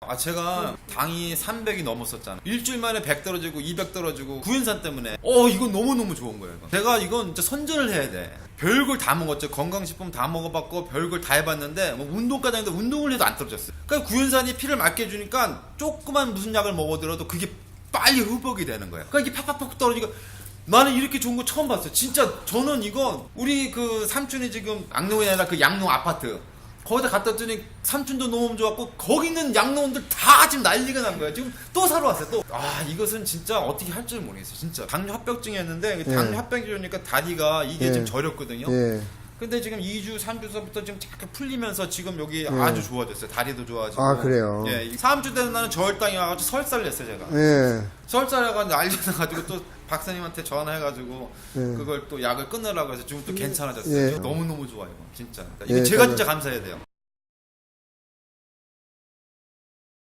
아 제가 당이 300이 넘었었잖아 일주일 만에 100 떨어지고 200 떨어지고 구연산 때문에. 어 이건 너무너무 좋은 거예요 이거. 제가 이건 진짜 선전을 해야 돼. 별걸 다 먹었죠. 건강식품 다 먹어봤고 별걸 다 해봤는데 뭐 운동까지 했는데 운동을 해도 안 떨어졌어요. 그러니까 구연산이 피를 맑게 해주니까 조그만 무슨 약을 먹어들어도 그게 빨리 흡입이 되는 거야 그러니까 이게 팍팍팍 떨어지고 나는 이렇게 좋은 거 처음 봤어요. 진짜 저는 이거 우리 그 삼촌이 지금 아니라 그 양농 아파트 거기다 갖다 줬더니 삼촌도 너무 좋았고 거기 있는 양로원들 다 지금 난리가 난 거야. 지금 또 사러 왔어요. 또. 아 이것은 진짜 어떻게 할 줄 모르겠어요. 진짜 당뇨 합병증이었는데 그 당뇨 예. 합병증이니까 다리가 이게 예. 지금 저렸거든요. 예. 근데 지금 2주, 3주서부터 지금 잠깐 풀리면서 지금 여기 아주 좋아졌어요. 다리도 좋아지고. 아, 그래요? 예. 이 3주 때는 나는 저혈 당이 와가지고 설사를 냈어요, 제가. 예. 설사가 난리 나가지고 또 박사님한테 전화해가지고 예. 그걸 또 약을 끊으라고 해서 지금 또 괜찮아졌어요. 예. 너무너무 좋아요. 진짜. 이거 예, 제가 저는- 진짜 감사해야 돼요.